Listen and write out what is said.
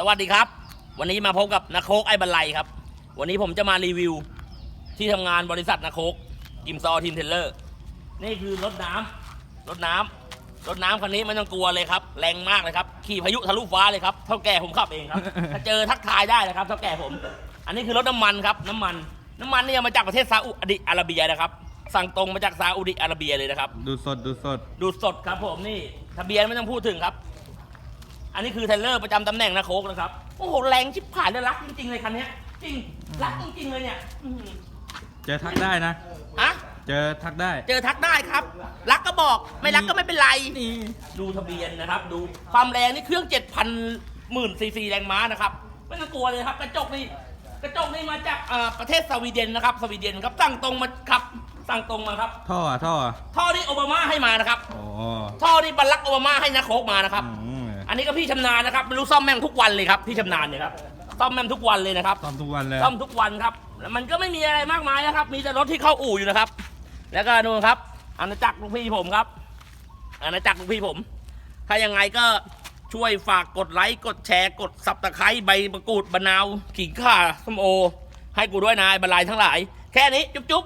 สวัสดีครับ วันนี้มาพบกับนาโคกไอ้บันไลครับ วันนี้ผมจะมารีวิว ที่ทำงานบริษัทนาโคกกิมซอทีมเทเลอร์ นี่คือรถน้ำรถน้ำรถน้ำคันนี้ไม่ต้องกลัวเลยครับ แรงมากเลยครับ ขี่พายุทะลุฟ้าเลยครับ เท่าแก่ผมขับเองครับ ถ้าเจอทักทายได้นะครับ เท่าแก่ผม อันนี้คือรถน้ำมันครับ น้ำมัน น้ำมันนี่เอามาจากประเทศซาอุดิอาระเบียนะครับ สั่งตรงมาจากซาอุดิอาระเบียเลยนะครับ ดูสดดูสด ดูสดครับผมนี่ ทะเบียนไม่ต้องพูดถึงครับ อันนี้คือเทรลเลอร์ประจำตำแหน่งนะโคกนะครับ โอ้โห แรงชิบหายเลยรักจริงๆเลยคันเนี้ยจริง รักจริงๆเลยเนี่ยอื้อหือเจอทักได้นะ อะเจอทักได้ เจอทักได้ครับ รักก็บอกไม่รักก็ไม่เป็นไร นี่ดูทะเบียนนะครับ ดูความแรงนี่เครื่อง7,000หมื่นซีซีแรงม้านะครับ ไม่ต้องกลัวเลยครับ กระจกนี่กระจกนี่มาจากอ่าประเทศสวีเดนนะครับ สวีเดนครับสั่งตรงมาครับสั่งตรงมาครับ ท่ออะท่ออะท่อนี่โอบามาให้มานะครับ อ๋อ ท่อนี่บัลลักโอบามาให้นะโคกมานะครับ อืม อันนี้ก็พี่ชำนาญนะครับไม่รู้ซ่อมแม่งทุกวันเลยครับพี่ชำนาญเนี่ยครับซ่อมแม่งทุกวันเลยนะครับ ซ่อมทุกวันเลย ซ่อมทุกวันครับแล้วมันก็ไม่มีอะไรมากมายนะครับ มีแต่รถที่เข้าอู่อยู่นะครับ แล้วก็นู่นครับอาณาจักรลูกพี่ผมครับอาณาจักรลูกพี่ผม ถ้ายังไงก็ช่วยฝากกดไลค์กดแชร์กดสับตะไคร้ใบมะกรูดมะนาวขิงข่าส้มโอ ให้กูด้วยนายบรรลัยทั้งหลาย แค่นี้จุ๊บจุ๊บ